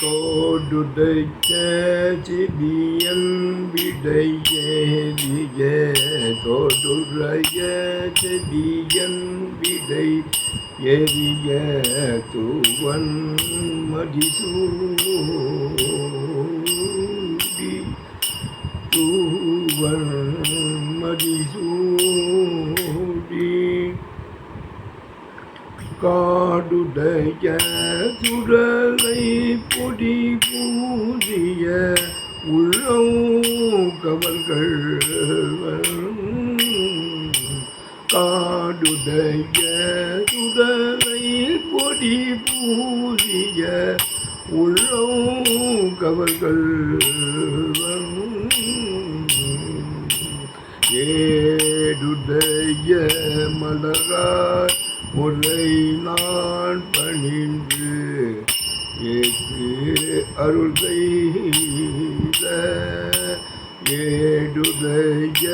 தோடுடைக்க செவியன் தோடுடைய செவியன் எரிய தூவன் மதிசூடி தூவன் மதிசூடி காடுடைய சுடலை பொடி பூதிய உள்ளம் கவல்கள் காடுடைய சுடலை பொடி பூதிய உள்ளம் கவல்கள் ஏடுடைய மலராய் உன்னை நான் பணிந்து ஏற்று அருள் செய்த ஏடுடைய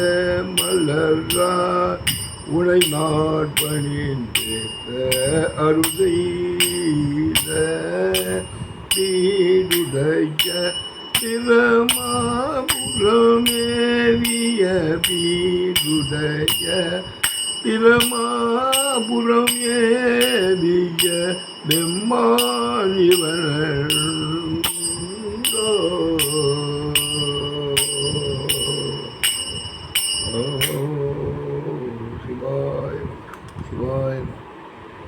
மலரார் உனை நான் பணிந்து அருள் செய்த வீடுடைய திறமாபுரமேவிய வீடுடைய பிரமாபுரம் ஏவிய பெம்மானிவர்கள்